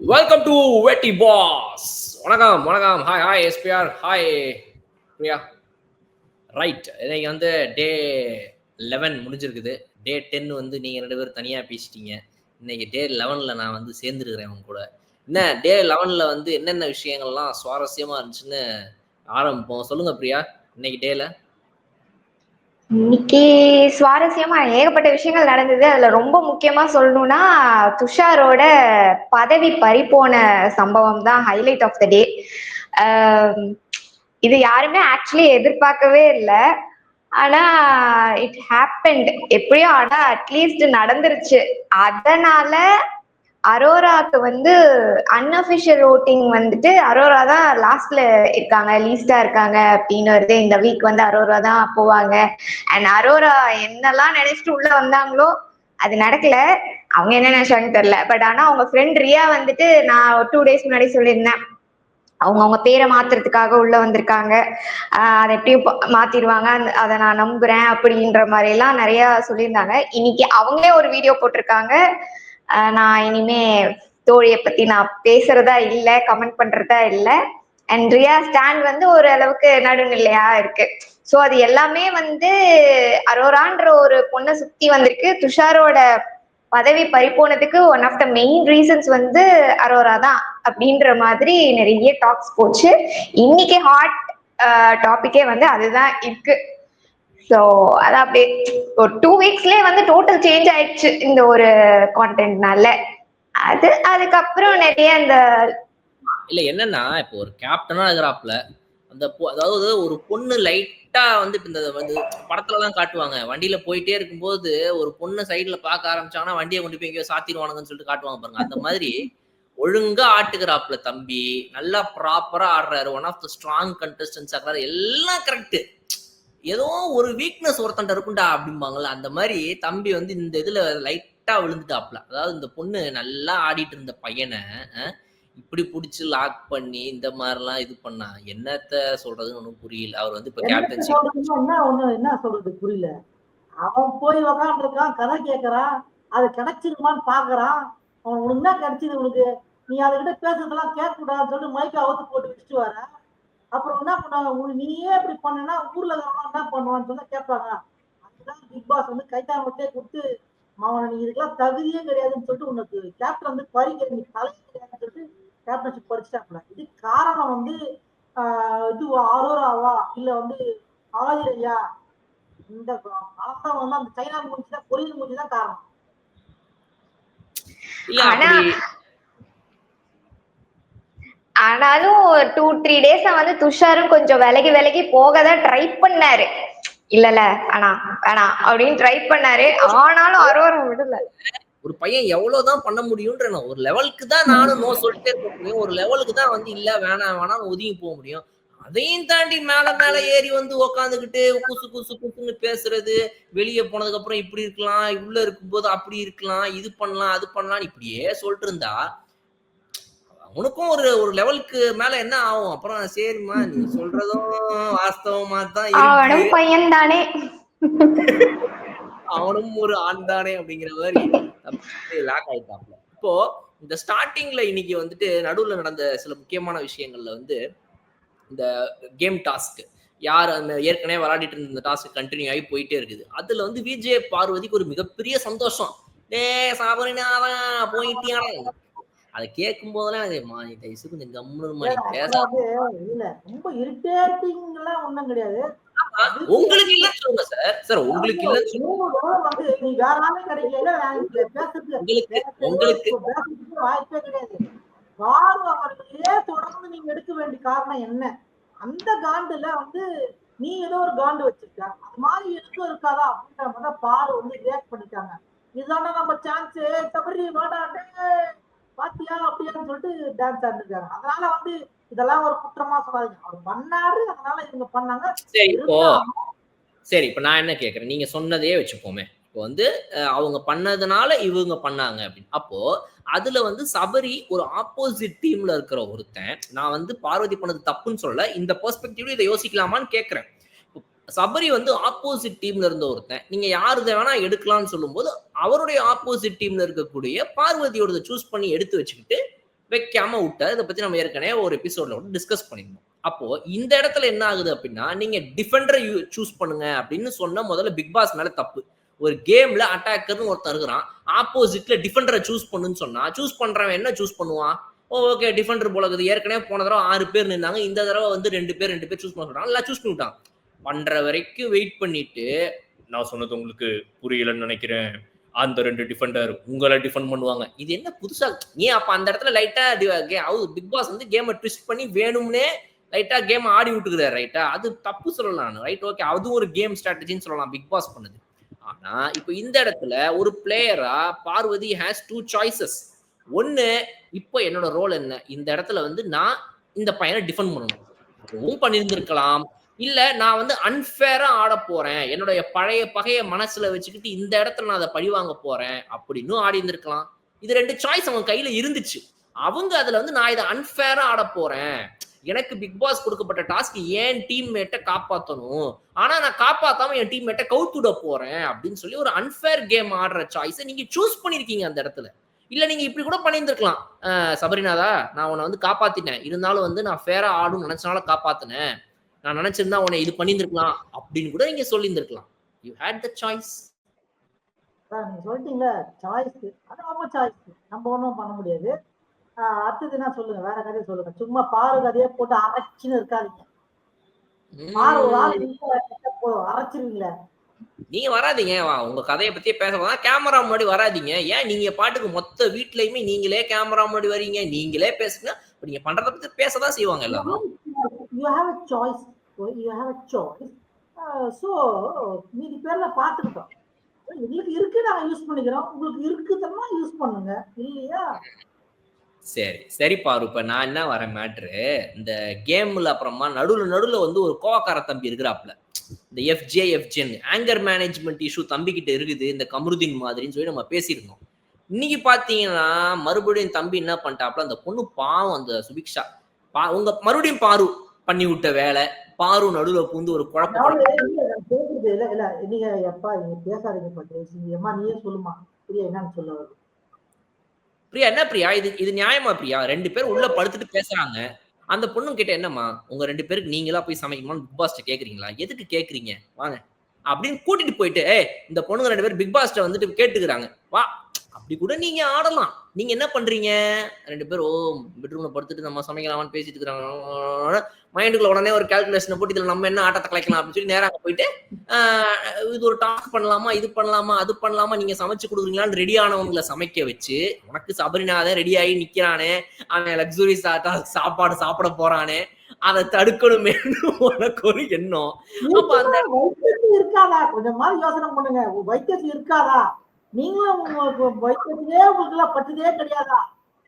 Welcome to வெட்டி boss வணக்கம் வணக்கம். Hi hi SPR hi Priya. Right இன்னைக்கு வந்து டே லெவன் முடிஞ்சிருக்குது. டே டென் வந்து நீங்கள் ரெண்டு பேரும் தனியாக பேசிட்டீங்க. இன்னைக்கு டே லெவனில் நான் வந்து சேர்ந்துருக்கிறேன் உங்க கூட. என்ன டே லெவனில் வந்து என்னென்ன விஷயங்கள்லாம் சுவாரஸ்யமாக இருந்துச்சுன்னு ஆரம்பிப்போம். சொல்லுங்கள் பிரியா. இன்னைக்கு டேல இன்னைக்கு சுவாரஸ்யமா ஏகப்பட்ட விஷயங்கள் நடந்தது. அதுல ரொம்ப முக்கியமா சொல்லணும்னா துஷாரோட பதவி பறிப்போன சம்பவம் தான் ஹைலைட் ஆஃப் த டே இது யாருமே ஆக்சுவலி எதிர்பார்க்கவே இல்லை. ஆனா இட் ஹேப்பன்ட் எப்படியோ ஆனா அட்லீஸ்ட் நடந்துருச்சு. அதனால அரோராக்கு வந்து அன்அஃபிஷியல் ஓட்டிங் வந்துட்டு அரோரா தான் லாஸ்ட்ல இருக்காங்க லீஸ்டா இருக்காங்க அப்படின்னு வருது. இந்த வீக் வந்து அரோரா தான் போவாங்க. அண்ட் அரோரா என்னெல்லாம் நினைச்சிட்டு உள்ள வந்தாங்களோ அது நடக்கல. அவங்க என்ன நினைச்சாங்கன்னு தெரியல. பட் ஆனா அவங்க ஃப்ரெண்ட் ரியா வந்துட்டு நான் டூ டேஸ் முன்னாடி சொல்லியிருந்தேன். அவங்க அவங்க பேரை மாத்துறதுக்காக உள்ள வந்திருக்காங்க. ஆஹ் அதை எப்படியும் மாத்திடுவாங்க. அந்த- அதை நான் நம்புறேன் அப்படின்ற மாதிரி எல்லாம் நிறைய சொல்லியிருந்தாங்க. இன்னைக்கு அவங்களே ஒரு வீடியோ போட்டிருக்காங்க. நான் இனிமே தோழியை பத்தி நான் பேசுறதா இல்ல கமெண்ட் பண்றதா இல்ல. அண்ட் ரியா ஸ்டாண்ட் வந்து ஒரு அளவுக்கு நடுநிலையா இருக்கு. ஸோ அது எல்லாமே வந்து அரோரான்ற ஒரு பொண்ணை சுத்தி வந்திருக்கு. துஷாரோட பதவி பறிப்போனதுக்கு one of the main reasons வந்து அரோரா தான் அப்படின்ற மாதிரி நிறைய டாக்ஸ் போச்சு. இன்னைக்கு ஹாட் டாபிக்கே வந்து அதுதான் இருக்கு. ஸோ அது அப்படியே ஒரு டூ வீக்ஸ்லயே வந்து டோட்டல் சேஞ்ச் ஆயிடுச்சு இந்த ஒரு கான்டென்ட்னால அது அதுக்கப்புறம் நிறைய அந்த இல்ல என்னன்னா இப்போ ஒரு கேப்டனா இருக்கிறாப்ல அந்த பொ- அதாவது ஒரு பொண்ணு லைட்டா வந்து இப்ப இந்த வந்து படத்துல தான் காட்டுவாங்க. வண்டியில போயிட்டே இருக்கும்போது ஒரு பொண்ணு சைட்ல பார்க்க ஆரம்பிச்சாங்கன்னா வண்டியை கொண்டு போய் எங்கேயோ சாத்திடுவானுங்கன்னு சொல்லிட்டு காட்டுவாங்க பாருங்க. அந்த மாதிரி ஒழுங்கா ஆட்டுக்கிறாப்ல தம்பி. நல்லா ப்ராப்பரா ஆடுறாரு. One of the strong contestants ஆடுறாரு எல்லாம் கரெக்ட் ஏதோ ஒரு வீக்னஸ் ஒருத்தன்ட்ட இருக்கும்டா அப்படிம்பாங்கல்ல அந்த மாதிரி தம்பி வந்து இந்த இதுல லைட்டா விழுந்துட்டாப்ல. அதாவது இந்த பொண்ணு நல்லா ஆடிட்டு இருந்த பையனை இப்படி புடிச்சு லாக் பண்ணி இந்த மாதிரிலாம் இது பண்ணா என்னத்த சொல்றதுன்னு ஒன்றும் புரியல. அவர் வந்து இப்ப சொல்றதுன்னா என்ன ஒண்ணு என்ன சொல்றது புரியல. அவன் போய் உக்காந்துருக்கான் கதை கேட்கறான் அது கிடைச்சிருமான்னு பாக்குறான். அவன் உனக்கு என்ன கிடைச்சது உனக்கு? நீ அதுகிட்ட பேசுறதெல்லாம் கேட்க கூடாதுன்னு சொல்லிட்டு மைக்க அவுத்து போட்டு வச்சுட்டு வர அப்புறம் என்ன உனக்கு நீயே இப்படி பண்ணனா ஊர்ல இருக்கிறவங்க என்ன பண்ணுவான்னு சொன்னா கேட்பாங்க. அதுதான் பிக் பாஸ் வந்து கைத்தாமட்டே கொடுத்து அவனை நீ இதுக்கெல்லாம் தகுதியே கிடையாதுன்னு சொல்லிட்டு உனக்கு கேப்டன் வந்து பறிக்க நீ தலையே கிடையாதுன்னு சொல்லிட்டு கேப்டன்ஷிப் பறிச்சிட்டாங்க இது காரணம் வந்து ஆஹ் இது ஆரோராவா இல்ல வந்து ஆதிரையா இந்த பணம் வந்து அந்த சைனா மூஞ்சி தான் கொரியன் மூஞ்சி தான் காரணம். ஆனாலும் டூ த்ரீ டேஸ் வந்து துஷாரும் கொஞ்சம் விலகி விலகி போக தான் ட்ரை பண்ணாரு. இல்லல ஆனா வேணாம் அப்படின்னு ட்ரை பண்ணாரு. ஆனாலும் அரோரம் விடல. ஒரு பையன் எவ்வளவுதான் பண்ண முடியும்ன்ற நான் ஒரு லெவலுக்கு தான் நானும் நோ சொல்லிட்டே இருக்க முடியும். ஒரு லெவலுக்கு தான் வந்து இல்ல வேணாம் வேணாம் ஒதுங்கி போக முடியும். அதையும் தாண்டி மேல மேல ஏறி வந்து உக்காந்துக்கிட்டு குசு குசு குசுன்னு பேசுறது வெளியே போனதுக்கு அப்புறம் இப்படி இருக்கலாம் உள்ள இருக்கும்போது அப்படி இருக்கலாம் இது பண்ணலாம் அது பண்ணலாம் இப்படியே சொல்லிட்டு இருந்தா உனக்கும் ஒரு ஒரு லெவலுக்கு மேல என்ன ஆகும்? அப்புறம் சரிம்மா நீ சொல்றதும் வாஸ்தவமா தான் அவனும் பையன் தானே அவனும் ஒரு ஆண் தானே அப்படிங்கிற மாதிரி லாக் ஆயிட்டாப்ல. இப்போ இந்த ஸ்டார்டிங்ல இன்னைக்கு வந்துட்டு நடுவுல நடந்த சில முக்கியமான விஷயங்கள்ல வந்து இந்த கேம் டாஸ்க் யார் அந்த ஏற்கனவே விளையாடிட்டு இருந்த டாஸ்க் கண்டினியூ ஆகி போயிட்டே இருக்குது. அதுல வந்து விஜய் பார்வதிக்கு ஒரு மிகப்பெரிய சந்தோஷம். டே சாபரினாதான் போயிட்டியானே அதை கேட்கும் போதெல்லாம் அது மா நீ தயவுசெய்து கொஞ்சம் கம்முன்னு மாதிரி பேச அதாவது இல்ல ரொம்ப இரிட்டேட்டிங் எல்லாம் ஒண்ணும் கிடையாது. உங்களுக்கு இல்லைன்னு சொல்லுங்க சார் சார் உங்களுக்கு இல்லைன்னு சொல்லுங்க. நீ வேற ஆளே கிடைக்கல உங்களுக்கு உங்களுக்கு வாய்ப்பே கிடையாது. பாரு அவர்களே தொடர்ந்து நீங்க எடுக்க வேண்டிய காரணம் என்ன? அந்த காண்டுல வந்து நீ ஏதோ ஒரு காண்டு வச்சிருக்க. அது மாதிரி எனக்கும் இருக்காதா அப்படின்ற மாதிரி பாரு வந்து ரியாக்ட் பண்ணிட்டாங்க. இதுதானே நம்ம சான்ஸ் சபரி வாடாட்டே பாத்தியா அப்படியான்னு சொல்லிட்டு டான்ஸ் ஆடிருக்காங்க. அதனால வந்து இதெல்லாம் ஒரு குற்றமா சொல்லாதீங்க. அவர் பண்ணாரு அதனால இவங்க பண்ணாங்க. சரி இப்போ சரி இப்போ நான் என்ன கேட்குறேன்? நீங்க சொன்னதே வச்சுப்போமே. இப்போ வந்து அவங்க பண்ணதுனால இவங்க பண்ணாங்க அப்படின்னு. அப்போ அதுல வந்து சபரி ஒரு ஆப்போசிட் டீம்ல இருக்கிற ஒருத்தன் நான் வந்து பார்வதி பண்ணது தப்புன்னு சொல்லல இந்த பெர்ஸ்பெக்டிவ்ல இதை யோசிக்கலாமான்னு கேட்கறேன். சபரி வந்து ஆப்போசிட் டீம்ல இருந்த ஒருத்தன். நீங்க யாருத வேணா எடுக்கலாம்னு சொல்லும்போது அவருடைய ஆப்போசிட் டீம்ல இருக்கக்கூடிய பார்வதியோட சூஸ் பண்ணி எடுத்து வச்சுக்கிட்டு வைக்காம விட்டார். இதை பத்தி நம்ம ஏற்கனவே ஒரு எபிசோட்ல வந்து டிஸ்கஸ் பண்ணியிருந்தோம். அப்போ இந்த இடத்துல என்ன ஆகுது அப்படின்னா நீங்க டிஃபெண்டரை சூஸ் பண்ணுங்க அப்படின்னு சொன்ன முதல்ல பிக் பாஸ் மேல தப்பு. ஒரு கேம்ல அட்டாக்கர்னு ஒருத்தன் இருக்கிறான். ஆப்போசிட்ல டிஃபெண்டரை சூஸ் பண்ணுன்னு சொன்னா சூஸ் பண்றவன் என்ன சூஸ் பண்ணுவான்? ஓ ஓகே டிஃபெண்டர் போல இருக்குது. ஏற்கனவே போன தடவை ஆறு பேர் நின்னாங்க. இந்த தடவை வந்து ரெண்டு பேர் ரெண்டு பேர் சூஸ் பண்ண சொல்றாங்க. எல்லாம் சூஸ் பண்ணிவிட்டான் பண்ற வரைக்கும் வெயிட் பண்ணிட்டு நான் சொன்னது உங்களுக்கு புரியலன்னு நினைக்கிறேன். அந்த ரெண்டு டிஃபெண்டர் உங்களை டிஃபெண்ட் பண்ணுவாங்க. இது என்ன புதுசா? ஏன் அப்ப அந்த இடத்துல லைட்டா பிக் பாஸ் வந்து கேமை ட்விஸ்ட் பண்ணி வேணும்னே லைட்டா கேம் ஆடி விட்டுக்கிறார் ரைட்டா அது தப்பு சொல்லலாம் நான் ரைட் ஓகே அதுவும் ஒரு கேம் ஸ்ட்ராட்டஜின்னு சொல்லலாம் பிக் பாஸ் பண்ணது. ஆனா இப்போ இந்த இடத்துல ஒரு பிளேயரா பார்வதி ஹேஸ் டூ சாய்ஸஸ் ஒன்னு இப்போ என்னோட ரோல் என்ன? இந்த இடத்துல வந்து நான் இந்த பையனை டிஃபெண்ட் பண்ணணும். அதுவும் பண்ணியிருந்திருக்கலாம். இல்ல நான் வந்து அன்ஃபேரா ஆட போறேன். என்னுடைய பழைய பகைய மனசுல வச்சுக்கிட்டு இந்த இடத்துல நான் அதை பழிவாங்க போறேன் அப்படின்னு ஆடி இருந்திருக்கலாம். இது ரெண்டு சாய்ஸ் அவங்க கையில இருந்துச்சு. அவங்க அதுல வந்து நான் இதை அன்ஃபேரா ஆட போறேன். எனக்கு பிக் பாஸ் கொடுக்கப்பட்ட டாஸ்க் ஏன் டீம்மேட்டை காப்பாத்தணும்? ஆனா நான் காப்பாத்தாம என் டீம்மேட்டை கவுத்துட போறேன் அப்படின்னு சொல்லி ஒரு அன்ஃபேர் கேம் ஆடுற சாய்ஸை நீங்க சூஸ் பண்ணிருக்கீங்க அந்த இடத்துல. இல்ல நீங்க இப்படி கூட பண்ணியிருந்திருக்கலாம். சபரிநாதா நான் உன்னை வந்து காப்பாத்தினேன். இருந்தாலும் வந்து நான் ஃபேரா ஆடும் நினைச்சனால காப்பாத்தினேன். நான் நினைச்சிருந்தா உன்னை இது பண்ணியிருந்திருக்கலாம் அப்படின்னு கூட நீங்க சொல்லியிருந்திருக்கலாம். யூ ஹேட் த சாய்ஸ் நீங்க சொல்லிட்டீங்களா சாய்ஸ் அது அவங்க சாய்ஸ் நம்ம ஒன்றும் பண்ண முடியாது. அடுத்தது என்ன சொல்லுங்க? வேற கதையை சொல்லுங்க. சும்மா பாரு கதையை போட்டு அரைச்சின்னு இருக்காதீங்க. பாரு ஒரு ஆள் இருந்தா போதும் அரைச்சிருவீங்களே. நீங்க வராதீங்க. உங்க கதையை பத்தியே பேச போனா கேமரா முன்னாடி வராதீங்க. ஏன்? நீங்க பாட்டுக்கு மொத்த வீட்லயுமே நீங்களே கேமரா முன்னாடி வரீங்க. நீங்களே பேசுங்க. நீங்க பண்றத பத்தி பேசதான் செய்வாங்க எல்லாரும். You have a choice you have a choice so மீதி பேரில் பார்த்துக்கிட்டோம். எங்களுக்கு இருக்கு நாங்கள் யூஸ் பண்ணிக்கிறோம். உங்களுக்கு இருக்குதுன்னா யூஸ் பண்ணுங்க. இல்லையா? சரி சரி இப்ப நான் என்ன வரேன் மேட்ரு இந்த கேம்ல அப்புறமா நடுவுல நடுவுல வந்து ஒரு கோவக்கார தம்பி இருக்கிறாப்ல இந்த எஃப்ஜே எஃப்ஜேன் ஆங்கர் மேனேஜ்மெண்ட் இஷ்யூ தம்பி கிட்ட இருக்குது. இந்த கமருதீன் மாதிரின்னு சொல்லி நம்ம பேசியிருந்தோம். இன்னைக்கு பாத்தீங்கன்னா மறுபடியும் தம்பி என்ன பண்ணிட்டாப்ல அந்த பொண்ணு பாவம் அந்த சுபிக்ஷா. பா உங்க மறுபடியும் பாரு. பண்ணி விட்ட வேலை. பாரு நடுவுல பூந்து ஒரு குழப்பம் இல்ல, இல்ல நீங்க எப்பா நீங்க பேசாதீங்க அம்மா நீயே சொல்லுமா புரிய என்னன்னு சொல்ல பிரியா என்ன பிரியா? இது இது நியாயமா பிரியா? ரெண்டு பேரும் உள்ள படுத்துட்டு பேசுறாங்க. அந்த பொண்ணு கிட்ட என்னம்மா? உங்க ரெண்டு பேருக்கு நீங்களா போய் சமைக்கணும்னு பிக் பாஸ்ட கேக்குறீங்களா? எதுக்கு கேக்குறீங்க? வாங்க. அப்படின்னு கூட்டிட்டு போயிட்டு ஏய் இந்த பொண்ணுங்க ரெண்டு பேரும் பிக் பாஸ்ட வந்துட்டு கேட்டுக்கிறாங்க. வா அப்படி கூட நீங்க ஆடலாம். நீங்க என்ன பண்றீங்க? ரெண்டு பேரும் ஓ பெட்ரூம்ல படுத்துட்டு நம்ம சமைக்கலாமான்னு பேசிட்டு இருக்கிறாங்க. மைண்டுக்குள்ள உடனே ஒரு கால்குலேஷனை போட்டு இதுல நம்ம என்ன ஆட்டத்தை கலைக்கலாம்? அப்படின்னு சொல்லி நேராக போயிட்டு இது ஒரு டாஸ்க் பண்ணலாமா? இது பண்ணலாமா? அது பண்ணலாமா? நீங்க சமைச்சு கொடுக்குறீங்களான்னு ரெடி ஆனவங்களை சமைக்க வச்சு உனக்கு சபரிநாதன் ரெடி ஆகி நிக்கிறானே. அவன் லக்ஸுரி சாப்பாடு சாப்பிட போறானே. அதை தடுக்கணுமே உனக்கு ஒரு எண்ணம். அப்ப அந்த வைத்தியத்தில் இருக்காதா? கொஞ்சமாவது யோசனை பண்ணுங்க. வைத்தியத்தில் இருக்காதா? நீங்களும் உங்களுக்கு உங்களுக்கு எல்லாம் பட்டதே கிடையாதா?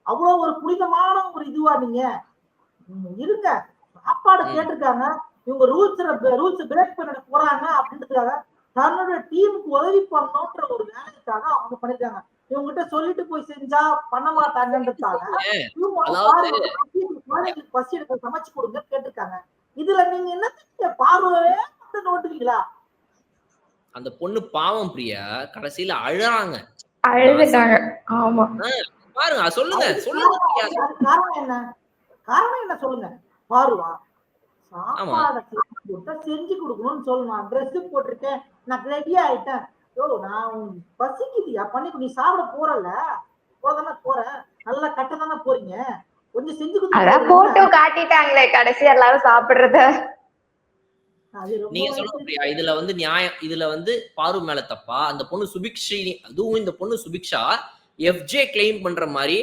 அவ்வளவு ஒரு புனிதமான ஒரு இதுவா நீங்க. இருங்க. சாப்பாடு. கேட்டிருக்காங்க. இவங்க ரூல்ஸ் ரூல்ஸ் பிரேக் பண்ண போறாங்க அப்படின்றதுக்காக தன்னோட டீமுக்கு உதவி பண்ணணும்ன்ற ஒரு வேலைக்காக அவங்க பண்ணிருக்காங்க. இவங்ககிட்ட சொல்லிட்டு போய் செஞ்சா பண்ண மாட்டாங்கன்றதுக்காக பாருங்க, குழந்தைங்களுக்கு பசி எடுக்க சமைச்சு கொடுங்க கேட்டிருக்காங்க. இதுல நீங்க என்ன பார்வையே நோட்டுவீங்களா அந்த பொண்ணு பாவம் பிரியா கடைசியில அழறாங்க. அழுதுட்டாங்க. ஆமா. பாருங்க சொல்லுங்க சொல்லுங்க காரணம் என்ன? காரணம் என்ன சொல்லுங்க? பாருவா. சாப்பாடை செஞ்சு கொடுத்தா செஞ்சு கொடுக்கணும்னு சொல்லணும். ட்ரெஸ் போட்டிருக்கேன். நான் ரெடி ஆயிட்டேன். யோ நான் பசிக்குதியா? பண்ணி நீ சாப்பிட போறல போதானே போற. நல்லா கட்ட தானே போறீங்க. கொஞ்சம் செஞ்சு அதான் போட்டோ காட்டிட்டாங்களே. கடைசி எல்லாரும் சாப்பிடுறத. நீங்க சொல்லுங்க பிரியா இதுல வந்து நியாயம் இதுல வந்து பாரு மேல தப்பா அந்த பொண்ணு சுபிக்ஷி அதுவும் இந்த பொண்ணு சுபிக்ஷா எஃப்ஜே கிளைம் பண்ற மாதிரி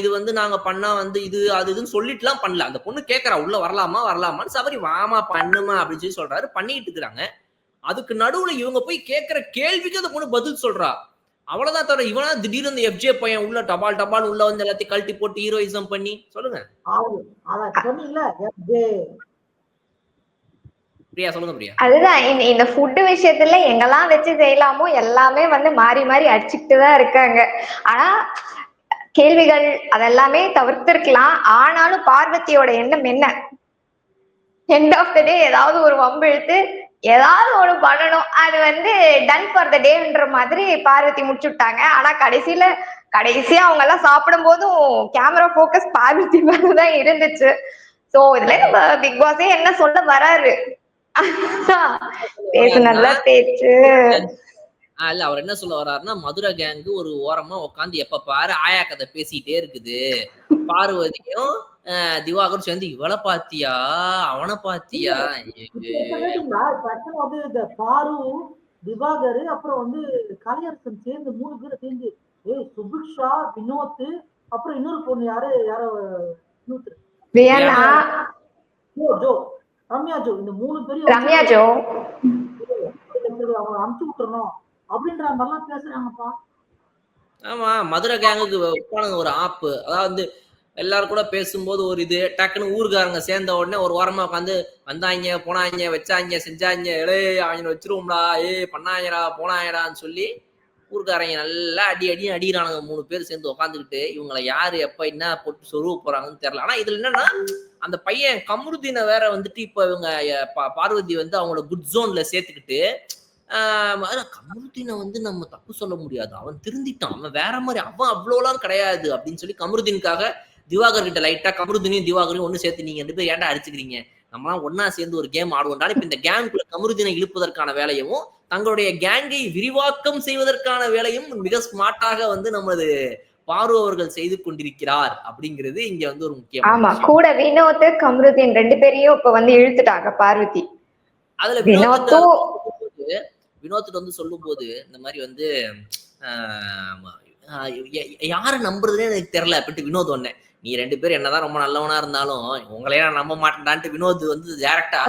இது வந்து நாங்க பண்ணா வந்து இது அது இதுன்னு சொல்லிட்டுலாம் பண்ணல. அந்த பொண்ணு கேக்குறா உள்ள வரலாமா வரலாமான்னு? சபரி வாமா பண்ணுமா அப்படின்னு சொல்லி சொல்றாரு. பண்ணிட்டு இருக்கிறாங்க. அதுக்கு நடுவுல இவங்க போய் கேக்குற கேள்விக்கு அந்த பொண்ணு பதில் சொல்றா. அவ்வளவுதான் தவிர இவனா திடீர்னு இந்த எஃப்ஜே பையன் உள்ள டபால் டபால் உள்ள வந்து எல்லாத்தையும் கழட்டி போட்டு ஹீரோயிசம் பண்ணி சொல்லுங்க ஆகுது அத சொன்னீங்கல்ல FJ. பிரியா சொல்லுங்க பிரியா. அதுதான் இந்த இந்த ஃபுட் விஷயத்துல எங்கெல்லாம் வச்சு செய்யலாமோ எல்லாமே வந்து மாறி மாறி அடிச்சுக்கிட்டு தான் இருக்காங்க. ஆனா கேள்விகள் அதெல்லாமே தவிர்த்திருக்கலாம். ஆனாலும் பார்வதியோட எண்ணம் என்ன? எண்ட் ஆஃப் த டே ஏதாவது ஒரு வம்பு இழுத்து ஏதாவது ஒண்ணு பண்ணணும். அது வந்து டன் ஃபார் த டேன்ற மாதிரி பார்வதி முடிச்சு விட்டாங்க ஆனா கடைசியில கடைசியா அவங்க எல்லாம் சாப்பிடும் போதும் கேமரா போக்கஸ் பார்வதி மேலதான் இருந்துச்சு. சோ இதுல நம்ம பிக் பாஸே என்ன சொல்ல வராரு? பேசு நல்லா பேச்சு இல்ல அவர் என்ன சொல்ல வர்றாருன்னா மதுரை கேங்கு ஒரு ஓரமா உட்காந்து எப்ப பாரு ஆயா கதை பேசிட்டே இருக்குது. பார்வதியும் திவாகரும் சேர்ந்து இவளை பாத்தியா? அவனை பாத்தியா? பாரு திவாகர் அப்புறம் வந்து கலையரசன் சேர்ந்து மூணு பேரும் சேர்ந்து ஏய் சுபிக்ஷா வினோத் அப்புறம் இன்னொரு பொண்ணு யாரு? யாரோ இன்னொருத்தர். ஜோ. ரம்யா ஜோ இந்த மூணு பேரும் ரம்யா ஜோ அவங்க அமுச்சு விட்டுறணும் அப்படின்ற மாதிரிலாம் பேசுறாங்கப்பா. ஆமா மதுரை கேங்குக்கு வைப்பானுங்க ஒரு ஆப்பு அதாவது எல்லாரும் கூட பேசும்போது ஒரு இது டக்குன்னு ஊருக்காரங்க சேர்ந்த உடனே ஒரு வாரமா உட்காந்து வந்தாங்க போனாங்க வச்சாங்க செஞ்சாங்க ஏலே அவங்க வச்சிருவோம்டா ஏய் பண்ணாங்கடா போனாங்கடான்னு சொல்லி ஊருக்காரங்க நல்லா அடி அடி அடிக்கிறானுங்க மூணு பேர் சேர்ந்து உட்காந்துக்கிட்டு இவங்களை யாரு எப்ப என்ன போட்டு சொருவ போறாங்கன்னு தெரியல. ஆனா இதுல என்னன்னா அந்த பையன் கமருதீனை வேற வந்துட்டு இப்ப இவங்க பார்வதி வந்து அவங்களோட குட் ஜோன்ல சேர்த்துக்கிட்டு கமருதீனை வந்து நம்ம தப்பு சொல்ல முடியாது. அவன் திருந்திட்டான். அவன் வேற மாதிரி அவன் அவ்வளோலாம் கிடையாது அப்படின்னு சொல்லி கமருதீனுக்காக திவாகர் கிட்ட லைட்டா கமருதீனையும் திவாகரையும் ஒன்னு சேர்த்து நீங்க ரெண்டு பேர் ஏன்டா அடிச்சுக்கிறீங்க? நம்மலாம் ஒண்ணா சேர்ந்து ஒரு கேம் ஆடுவோம்டா இப்ப இந்த கேங்குள்ள கமருதீனை இழுப்பதற்கான வேலையும் தங்களுடைய கேங்கை விரிவாக்கம் செய்வதற்கான வேலையும் மிக ஸ்மார்ட்டாக வந்து நமது பாரு அவர்கள் செய்து கொண்டிருக்கிறார் அப்படிங்கிறது இங்க வந்து ஒரு ஆமா முக்கியமான கூட வினோத் கமருதீன் ரெண்டு பேரையும் இப்ப வந்து இழுத்துட்டாங்க பார்வதி. அதுல வினோத் வினோத்தும் வினோத்துட்டு வந்து சொல்லும்போது இந்த மாதிரி வந்து யாரை நம்புறதுனே எனக்கு தெரியல அப்படின்ட்டு வினோத் ஒண்ணே நீ ரெண்டு பேரும் என்னதான் ரொம்ப நல்லவனா இருந்தாலும் உங்களையே நான் நம்ப மாட்டேன்டான்ட்டு வினோத் வந்து டேரக்டா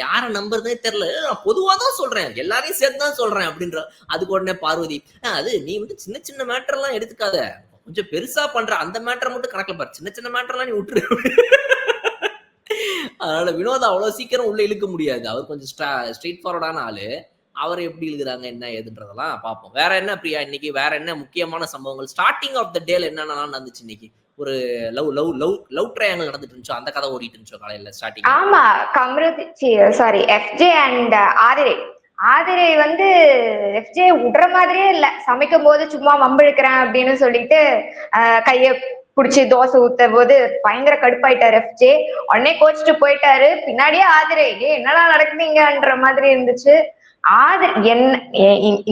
யாரை நம்புறதே தெரியல. நான் பொதுவா தான் சொல்றேன். எல்லாரையும் சேர்த்து தான் சொல்றேன் அப்படின்ற அதுக்கு உடனே பார்வதி அது நீ வந்து சின்ன சின்ன மேட்டர் எல்லாம் எடுத்துக்காத. கொஞ்சம் பெருசா பண்ற அந்த மேட்டரை மட்டும் கணக்குல பாரு. சின்ன சின்ன மேட்டர் எல்லாம் நீ விட்டுரு. அதனால வினோத் அவ்வளவு சீக்கிரம் உள்ள இழுக்க முடியாது. அவர் கொஞ்சம் ஸ்ட்ரெயிட் ஃபார்வர்டான ஆளு. அவர் எப்படி எழுதுறாங்க என்ன ஏதுன்றதெல்லாம் பார்ப்போம். வேற என்ன பிரியா இன்னைக்கு? வேற என்ன முக்கியமான சம்பவங்கள்? ஸ்டார்டிங் ஆஃப் த டேல என்னென்னலாம் நடந்துச்சு இன்னைக்கு? ஒரு love love love love triangle நடந்துட்டு இருந்துச்சோ? அந்த கதை ஓடிட்டு இருந்துச்சோ காலையில ஸ்டார்டிங் ஆமா Kamaruthi sorry FJ and Aadhirai. Aadhirai வந்து எஃப்ஜே விடுற மாதிரியே இல்ல. சமைக்கும் போது சும்மா வம்பிழுக்கிறேன் அப்படின்னு சொல்லிட்டு ஆஹ் கைய குடிச்சு தோசை ஊத்த போது பயங்கர கடுப்பாயிட்டாரு எஃப்ஜே உடனே கோச்சிட்டு போயிட்டாரு. பின்னாடியே ஆதிரை ஏ என்னடா நடக்குதுங்கன்ற மாதிரி இருந்துச்சு. ஆதிரை என்ன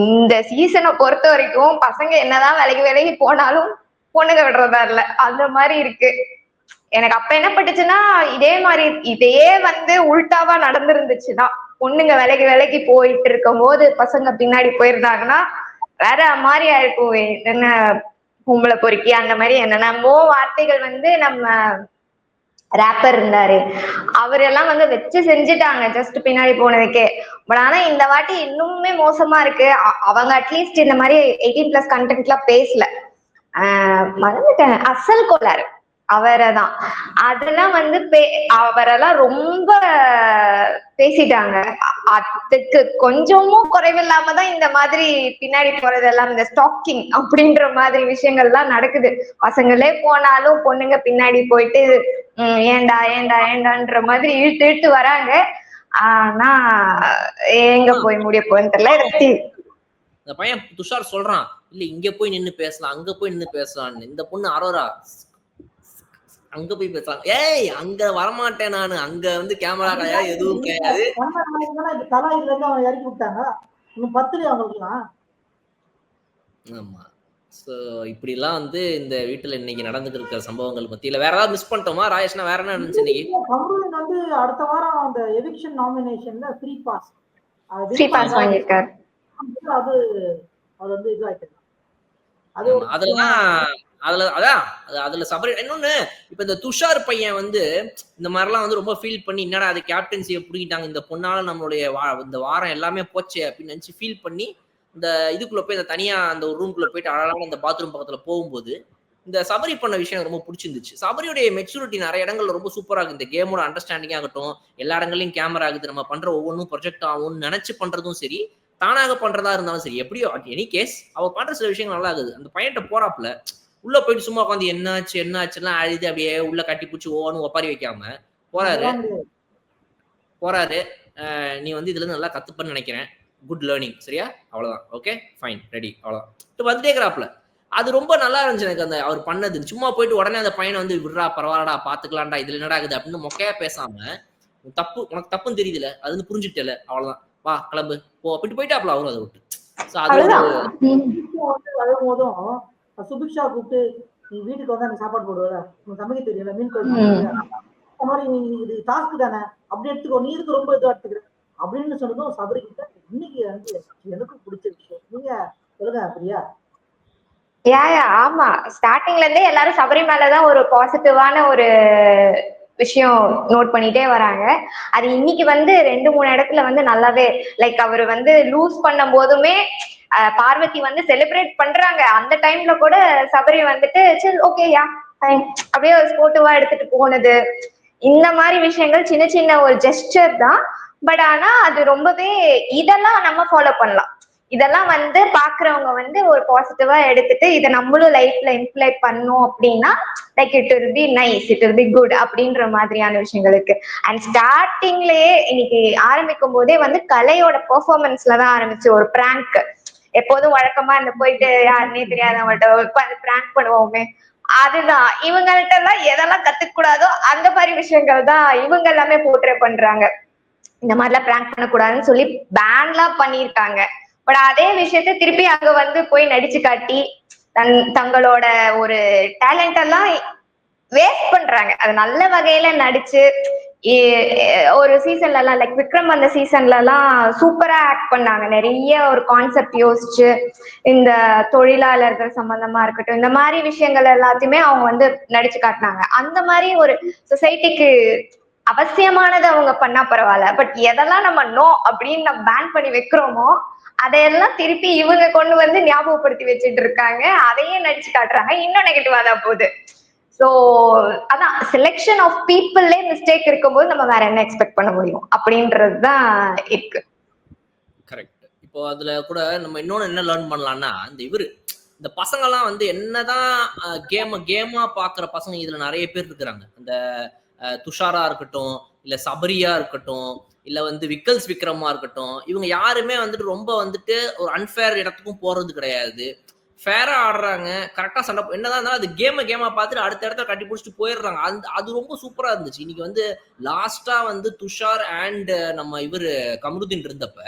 இந்த சீசனை பொறுத்த வரைக்கும் பசங்க என்னதான் விலகி விலகி போனாலும் பொண்ணுங்க விடுறதா இல்ல. அந்த மாதிரி இருக்கு. எனக்கு அப்ப என்ன பட்டுச்சுன்னா இதே மாதிரி இதே வந்து உல்டாவா நடந்திருந்துச்சுன்னா பொண்ணுங்க விலகி விலகி போயிட்டு இருக்கும் போது பசங்க பின்னாடி போயிருந்தாங்கன்னா வேற மாதிரியா இருக்கும் என்ன பொம்பளை பொறுக்கி அந்த மாதிரி என்னென்னமோ வார்த்தைகள் வந்து நம்ம ரேப்பர் இருந்தாரு. அவரெல்லாம் வந்து வச்சு செஞ்சுட்டாங்க ஜஸ்ட் பின்னாடி போனதுக்கே. பட் ஆனா இந்த வாட்டி இன்னுமே மோசமா இருக்கு. அவங்க அட்லீஸ்ட் இந்த மாதிரி எயிட்டீன் பிளஸ் கண்டென்ட்லாம் பேசல. மறந்துட்டேன். அசல் கோளாறு. அவரை தான் அதெல்லாம் வந்து பே- அவரெல்லாம் ரொம்ப பேசிட்டாங்க. அதுக்கு கொஞ்சமும் குறைவில்லாம தான் இந்த மாதிரி பின்னாடி போறதெல்லாம் இந்த ஸ்டாக்கிங் அப்படின்ற மாதிரி விஷயங்கள்லாம் நடக்குது. பசங்களே போனாலும் பொண்ணுங்க பின்னாடி போயிட்டு உம் ஏண்டா ஏண்டா ஏண்டான்ற மாதிரி இழுத்து இழுத்து வராங்க. ஆனா எங்க போய் முடிய போன்னு தெரியல இந்த பையன் துஷார் சொல்றான் இல்ல இங்க போய் நின்னு பேசலாம் அங்க போய் நின்னு பேசலாம்னு. இந்த பொண்ணு அரோரா அங்க போய் பேசலாம் ஏய் அங்க வரமாட்டேன் நானு. அங்க வந்து கேமரா கிடையாது எதுவும் கிடையாது. கலாயில இருந்து அவனை இறக்கி விட்டாங்க? இன்னும் பத்துலயே அவங்களுக்குலாம். ஆமா. சோ இப்படி எல்லாம் வந்து இந்த வீட்டுல இன்னைக்கு நடந்துட்டு இருக்கிற சம்பவங்கள் மத்தியில வேற ஏதாவது மிஸ் பண்ணிட்டோமா? ராஜேஷ்னா வேற என்ன நடந்துச்சு இன்னைக்கு? கமருதீன் வந்து அடுத்த வாரம் அந்த எவிக்ஷன் நாமினேஷன்ல ஃப்ரீ பாஸ் ஃப்ரீ பாஸ் வாங்கியிருக்காரு. அது அது வந்து இதாயிட்டு அது ஆமா, அதுலதான் அதுல அதான் அது- அதுல சபரி இன்னொன்னு இப்ப இந்த துஷார் பையன் வந்து இந்த மாதிரிலாம் வந்து ரொம்ப ஃபீல் பண்ணி என்னடா அது கேப்டன்சியை பிடிக்கிட்டாங்க இந்த பொண்ணால நம்மளுடைய வா- இந்த வாரம் எல்லாமே போச்சே அப்படின்னு நினச்சி ஃபீல் பண்ணி இந்த இதுக்குள்ள போய் இந்த தனியா அந்த ஒரு ரூம்குள்ள போயிட்டு அழகான அந்த பாத்ரூம் பக்கத்துல போகும்போது இந்த சபரி பண்ண விஷயம் ரொம்ப பிடிச்சிருந்துச்சு. சபரியுடைய மெச்சூரிட்டி நிறைய இடங்கள்ல ரொம்ப சூப்பராக இருக்கு. இந்த கேமோட அண்டர்ஸ்டாண்டிங் ஆகட்டும் எல்லா இடங்கள்லையும் கேமரா ஆகுது நம்ம பண்ற ஒவ்வொன்றும் ப்ரொஜெக்ட் ஆகும்னு நினைச்சு பண்றதும் சரி தானாக பண்றதா இருந்தாலும் சரி எப்படியோ எனி கேஸ் அவ பண்ற சில விஷயங்கள் நல்லா இருக்குது. அந்த பையன்ட்ட போறாப்புல உள்ள போயிட்டு சும்மா உட்காந்து என்னாச்சு என்னாச்சுலாம் அழுது அப்படியே உள்ள கட்டி பிடிச்சி ஓன்னு ஒப்பாரி வைக்காம போறாரு. போறாரு. நீ வந்து இதுல இருந்து நல்லா கத்துப்பன்னு நினைக்கிறேன். குட் லேர்னிங் சரியா? அவ்வளவுதான். ஓகே ஃபைன் ரெடி அவ்வளவுதான். வந்துட்டே இருக்கிறாப்ல அது ரொம்ப நல்லா இருந்துச்சு எனக்கு அந்த அவர் பண்ணது. சும்மா போயிட்டு உடனே அந்த பையனை வந்து விடுறா பரவாயில்லடா பாத்துக்கலாம்டா இதுல என்னடா இருக்குது அப்படின்னு மொக்கையா பேசாம தப்பு உனக்கு தப்புன்னு தெரியுதுல அது வந்து புரிஞ்சுட்டல அவ்வளவுதான். வா கிளம்பு. போ அப்படின்ட்டு போயிட்டாப்ல அவரும் அதை விட்டு. வரும்போதும் சுபிக்ஷா கூப்பிட்டு நீ வீட்டுக்கு வந்து எனக்கு சாப்பாடு போடுவல உனக்கு சமைக்க தெரியல மீன் குழம்பு. இந்த மாதிரி நீ இது டாஸ்க் தானே? அப்படி எடுத்துக்கோ. நீ இதுக்கு ரொம்ப இதுவா எடுத்துக்கிற? அப்படின்னு சொன்னதும் சபரி கிட்ட இன்னைக்கு வந்து எனக்கும் பிடிச்ச விஷயம். நீங்க சொல்லுங்க பிரியா. யா ஆமா. ஸ்டார்டிங்ல இருந்தே எல்லாரும் சபரி மேலதான் ஒரு பாசிட்டிவான ஒரு விஷயம் நோட் பண்ணிட்டே வராங்க. அது இன்னைக்கு வந்து ரெண்டு மூணு இடத்துல வந்து நல்லாவே லைக் அவர் வந்து லூஸ் பண்ணும் போதுமே பார்வதி வந்து செலிப்ரேட் பண்றாங்க. அந்த டைம்ல கூட சபரி வந்துட்டு சரி ஓகே யா அப்படியே ஒரு ஸ்போர்ட்டிவா எடுத்துட்டு போனது. இந்த மாதிரி விஷயங்கள் சின்ன சின்ன ஒரு ஜெஸ்டர் தான். பட் ஆனா அது ரொம்பவே இதெல்லாம் நம்ம ஃபாலோ பண்ணலாம். இதெல்லாம் வந்து பாக்குறவங்க வந்து ஒரு பாசிட்டிவா எடுத்துட்டு இதை நம்மளும் லைஃப்ல இம்ப்ளை பண்ணோம் அப்படின்னா like it will be nice it will be good அப்படின்ற மாதிரியான விஷயங்களுக்கு அண்ட் ஸ்டார்டிங்லயே இன்னைக்கு ஆரம்பிக்கும் போதே வந்து கலையோட பெர்ஃபார்மன்ஸ்ல தான் ஆரம்பிச்சு ஒரு பிராங்க் எப்போதும் வழக்கமா அந்த போயிட்டு யாருன்னே தெரியாதவங்கள்ட்ட உட்காந்து பிராங்க் பண்ணுவோமே. அதுதான். இவங்கள்ட்ட எல்லாம் எதெல்லாம் கத்துக்க கூடாதோ அந்த மாதிரி விஷயங்கள் தான் இவங்க எல்லாமே போர்ட்ரே பண்றாங்க. இந்த மாதிரிலாம் பிராங்க் பண்ணக்கூடாதுன்னு சொல்லி பேன்லாம் பண்ணியிருக்காங்க. பட் அதே விஷயத்த திருப்பி அங்க வந்து போய் நடிச்சு காட்டி தன் தங்களோட ஒரு டேலண்ட் எல்லாம் வேஸ்ட் பண்றாங்க. அது நல்ல வகையில நடிச்சு ஒரு சீசன்ல எல்லாம் லைக் விக்ரம் அந்த சீசன்ல எல்லாம் சூப்பரா ஆக்ட் பண்ணாங்க. நிறைய ஒரு கான்செப்ட் யோசிச்சு இந்த தொழிலாளர்கள் சம்பந்தமா இருக்கட்டும் இந்த மாதிரி விஷயங்கள் எல்லாத்தையுமே அவங்க வந்து நடிச்சு காட்டினாங்க. அந்த மாதிரி ஒரு சொசைட்டிக்கு அவசியமானதை அவங்க பண்ணா பரவாயில்ல. பட் எதெல்லாம் நம்ம நோ அப்படின்னு நம்ம பேன் பண்ணி வைக்கிறோமோ அதையெல்லாம் திருப்பி இவங்க கொண்டு வந்து ஞாபகப்படுத்தி வச்சுட்டு இருக்காங்க. அதையே நடிச்சு காட்டுறாங்க. இன்னும் நெகட்டிவா தான் போகுது. ஸோ அதான் செலெக்ஷன் ஆஃப் பீப்புள்லே மிஸ்டேக் இருக்கும்போது நம்ம வேற என்ன எக்ஸ்பெக்ட் பண்ண முடியும்? அப்படின்றது தான் இருக்கு. கரெக்ட் இப்போ அதுல கூட நம்ம இன்னொன்னு என்ன லேர்ன் பண்ணலாம்னா இந்த இவரு இந்த பசங்கெல்லாம் வந்து என்னதான் கேம் கேமா பாக்குற பசங்க இதுல நிறைய பேர் இருக்கிறாங்க. அந்த துஷாரா இருக்கட்டும் இல்ல சபரியா இருக்கட்டும் இல்ல வந்து விக்கல்ஸ் விக்ரமா இருக்கட்டும் இவங்க யாருமே வந்துட்டு ரொம்ப வந்துட்டு ஒரு அன்ஃபேர் இடத்துக்கும் போறது கிடையாது. ஃபேரா ஆடுறாங்க. கரெக்டா சண்டை என்னதான் இருந்தாலும் அது கேம கேமா பார்த்துட்டு அடுத்த இடத்துல கட்டி பிடிச்சிட்டு போயிடுறாங்க. அந்த அது ரொம்ப சூப்பரா இருந்துச்சு. இன்னைக்கு வந்து லாஸ்டா வந்து துஷார் அண்ட் நம்ம இவரு கமருதீன் இருந்தப்ப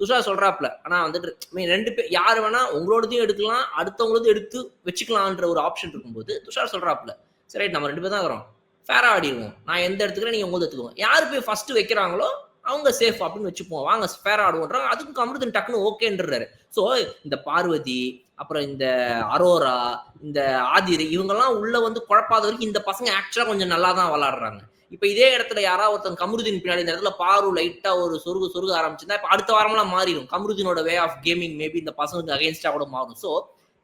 துஷார் சொல்றாப்ல ஆனா வந்துட்டு ரெண்டு பேர் யாரு வேணா உங்களோடதையும் எடுக்கலாம் அடுத்தவங்களதும் எடுத்து வச்சுக்கலான்ற ஒரு ஆப்ஷன் இருக்கும்போது துஷார் சொல்றாப்ல சரி நம்ம ரெண்டு பேர் தான் இருக்கிறோம். ஃபேரா ஆடிடுவோம் நான் எந்த இடத்துக்கு நீங்க உங்களுக்கு எடுத்துக்கோங்க. யார் போய் ஃபர்ஸ்ட் வைக்கிறாங்களோ அவங்க சேஃப் அப்படின்னு வச்சுப்போம். வாங்க ஃபேர் ஆடுவோன்றாங்க அதுக்கும் அமிர்தன் டக்குன்னு ஓகேன்றாரு ஸோ இந்த பார்வதி அப்புறம் இந்த அரோரா இந்த ஆதிர் இவங்கெல்லாம் உள்ள வந்து குழப்பாத வரைக்கும் இந்த பசங்க ஆக்சுவலா கொஞ்சம் நல்லா தான் விளாடுறாங்க. இப்ப இதே இடத்துல யாராவது ஒருத்தன் கமருதீன் பின்னாடி இந்த இடத்துல பாரு லைட்டா ஒரு சொருகு சொருக ஆரம்பிச்சிருந்தா இப்ப அடுத்த வாரம்லாம் மாறிடும். கமருதீனோட வே ஆஃப் கேமிங் மேபி இந்த பசங்களுக்கு அகேன்ஸ்டா கூட மாறும். ஸோ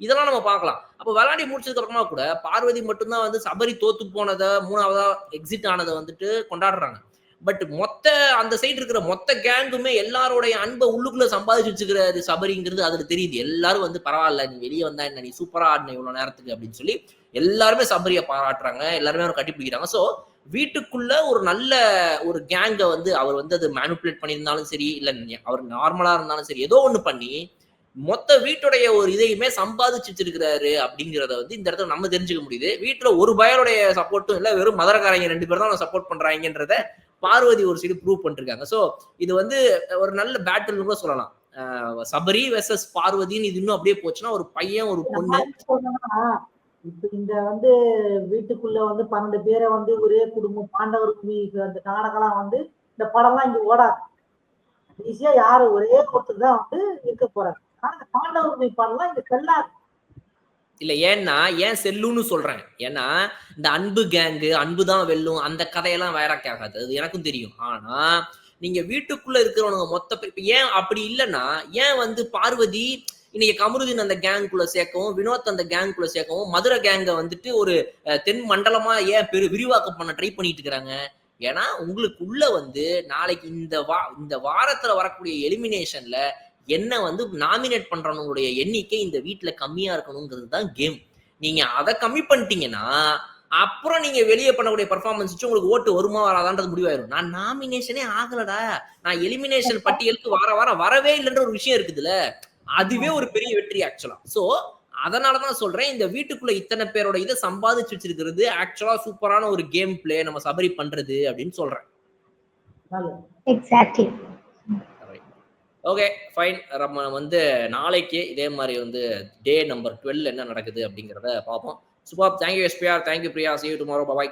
இதெல்லாம் நம்ம பார்க்கலாம். அப்போ விளையாடி முடிச்சதுக்கு அப்புறமா கூட பார்வதி மட்டும்தான் வந்து சபரி தோத்து போனதை மூணாவதா எக்ஸிட் ஆனதை வந்துட்டு கொண்டாடுறாங்க. பட் மொத்த அந்த சைடு இருக்கிற மொத்த கேங்குமே எல்லாரோடைய அன்பை உள்ளுக்குள்ள சம்பாதிச்சு வச்சுக்கிறது சபரிங்கிறது அதுல தெரியுது. எல்லாரும் வந்து பரவாயில்ல நீ வெளியே வந்தா என்ன நீ சூப்பரா ஆடின இவ்வளவு நேரத்துக்கு? அப்படின்னு சொல்லி எல்லாருமே சபரியை பாராட்டுறாங்க. எல்லாருமே அவரை கட்டிப்பிடிக்கிறாங்க ஸோ வீட்டுக்குள்ள ஒரு நல்ல ஒரு கேங்கை வந்து அவர் வந்து அது மேனுப்புலேட் பண்ணியிருந்தாலும் சரி இல்ல அவர் நார்மலா இருந்தாலும் சரி ஏதோ ஒண்ணு பண்ணி மொத்த வீட்டுடைய ஒரு இதையுமே சம்பாதிச்சு வச்சிருக்கிறாரு அப்படிங்கிறத வந்து இந்த இடத்துல நம்ம தெரிஞ்சுக்க முடியுது. வீட்டுல ஒரு பயருடைய சப்போர்ட்டும் இல்ல வெறும் மதரக்காரங்க ரெண்டு பேர் தான் சப்போர்ட் பண்றாங்கன்றத பார்வதி ஒரு சைடு ப்ரூவ் பண்ணிருக்காங்க. சோ இது வந்து ஒரு நல்ல பேட்டில் கூட சொல்லலாம். சபரி வெர்சஸ் பார்வதின்னு இது இன்னும் அப்படியே போச்சுன்னா ஒரு பையன் ஒரு பொண்ணு. இப்ப இந்த வந்து வீட்டுக்குள்ள வந்து பன்னெண்டு பேரை வந்து ஒரே குடும்பம் பாண்டவர் அந்த நாடகம்லாம் வந்து இந்த படம்லாம் இங்க ஓடாது. ஈஸியா யாரு ஒரே ஒருத்தர் தான் வந்து இருக்க போறாரு. ஆனா இந்த பாண்டவர் குவி படம்லாம் இங்க செல்லாது. இல்ல ஏன்னா ஏன் செல்லுன்னு சொல்றேன். ஏன்னா இந்த அன்பு கேங்கு அன்பு தான் வெல்லும் அந்த கதையெல்லாம் வைரக் ஆகாது. அது எனக்கும் தெரியும். ஆனா நீங்க வீட்டுக்குள்ள இருக்கிறவனுங்க மொத்த இப்ப ஏன் அப்படி இல்லைன்னா ஏன் வந்து பார்வதி இன்னைக்கு கமருதீன் அந்த கேங்குக்குள்ள சேர்க்கவும் வினோத் அந்த கேங்குக்குள்ள சேர்க்கவும் மதுரை கேங்கை வந்துட்டு ஒரு தென் மண்டலமா ஏன் பெரு விரிவாக்கம் பண்ண ட்ரை பண்ணிட்டு இருக்கிறாங்க? ஏன்னா உங்களுக்குள்ள வந்து நாளைக்கு இந்த வா இந்த வாரத்துல வரக்கூடிய எலிமினேஷன்ல என்ன வந்து நாமினேட் பண்றவங்களுடைய எண்ணிக்கை இந்த வீட்டுல கம்மியா இருக்கணுங்கிறது தான் கேம் நீங்க அதை கம்மி பண்ணிட்டீங்கன்னா அப்புறம் நீங்க வெளியே பண்ணக்கூடிய பர்ஃபார்மன்ஸ் வச்சு உங்களுக்கு ஓட்டு வருமா வராதான்றது முடிவாயிரும். நான் நாமினேஷனே ஆகலடா. நான் எலிமினேஷன் பட்டியலுக்கு வார வாரம் வரவே இல்லைன்ற ஒரு விஷயம் இருக்குதுல்ல. அதுவே ஒரு பெரிய வெற்றி ஆக்சுவலா சோ அதனாலதான் சொல்றேன் இந்த வீட்டுக்குள்ள இத்தனை பேரோட இதை சம்பாதிச்சு வச்சிருக்கிறது ஆக்சுவலா சூப்பரான ஒரு கேம் பிளே நம்ம சபரி பண்றது அப்படின்னு சொல்றேன். எக்ஸாக்ட்லி ஓகே ஃபைன் நம்ம வந்து நாளைக்கு இதே மாதிரி வந்து டே நம்பர் டுவெல் என்ன நடக்குது அப்படிங்கிறத பார்ப்போம். Super thank you SPR thank you Priya. See you tomorrow bye